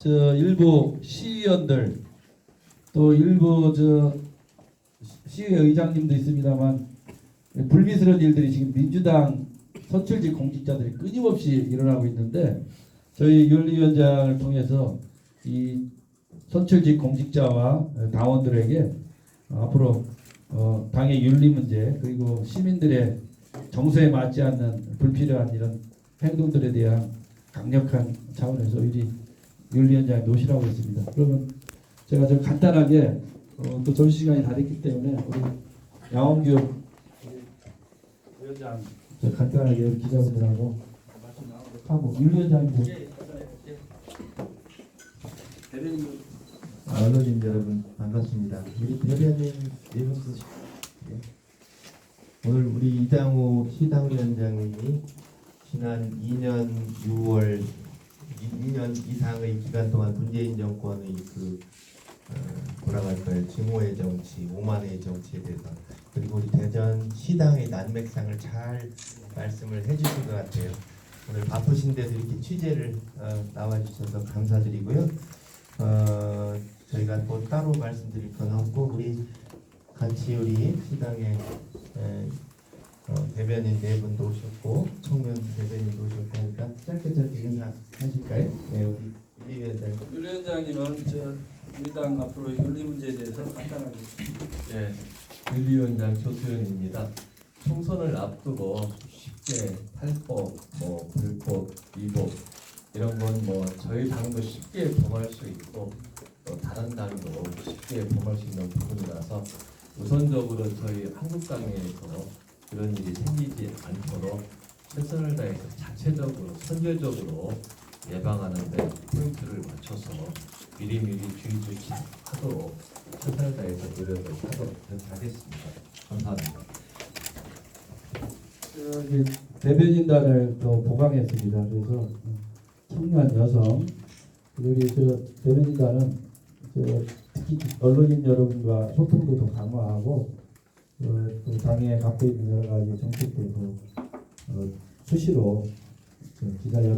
저 일부 시의원들 또 일부 저 시의회 의장님도 있습니다만 불미스러운 일들이 지금 민주당 선출직 공직자들이 끊임없이 일어나고 있는데 저희 윤리위원장을 통해서 이 선출직 공직자와 당원들에게 앞으로 어, 당의 윤리 문제 그리고 시민들의 정서에 맞지 않는 불필요한 이런 행동들에 대한 강력한 차원에서 우리 윤리위원장이 노시라고 했습니다. 그러면 제가 좀 간단하게 어, 또 점심 시간이 다 됐기 때문에 우리 양원규 위원장 저 간단하게 기자분들하고 하고 윤리위원장님 대변인 아, 언론인 여러분 반갑습니다. 우리 대변인 네분도 오늘 우리 이장호 시당위원장님이 지난 2년 6월 2년 이상의 기간 동안 문재인 정권의 그 어, 할까요 증오의 정치, 오만의 정치에 대해서 그리고 대전 시당의 난맥상을 잘 말씀을 해주신 것 같아요. 오늘 바쁘신데도 이렇게 취재를 어, 나와주셔서 감사드리고요. 어, 저희가 뭐 따로 말씀드릴 건 없고 우리 같이 우리 시당에 에, 어, 대변인 네 분도 오셨고 청년 대변인도 오셨고 하니까 짧게 짧게 인사 하실까요? 네 우리 윤리 위원장 윤리위원장님은 저 우리 당 앞으로 윤리 문제에 대해서 간단하게 예, 윤리위원장 조수연입니다. 총선을 앞두고 쉽게 탈법, 뭐 불법, 위법 이런 건 뭐 저희 당도 쉽게 범할 수 있고 또 다른 당도 쉽게 범할 수 있는 부분이라서 우선적으로 저희 한국당에서 그런 일이 생기지 않도록 최선을 다해서 자체적으로 선제적으로 예방하는 데 포인트를 맞춰서 미리미리 주의 조치하도록 최선을 다해서 노력을 하도록 하겠습니다. 감사합니다. 대변인단을 또 보강했습니다. 그래서 청년 여성 우리 저 대변인단은 저 특히 언론인 여러분과 소통도 더 강화하고 어, 또 당에 갖고 있는 여러 가지 정책들도 어, 수시로 저 기자 여러분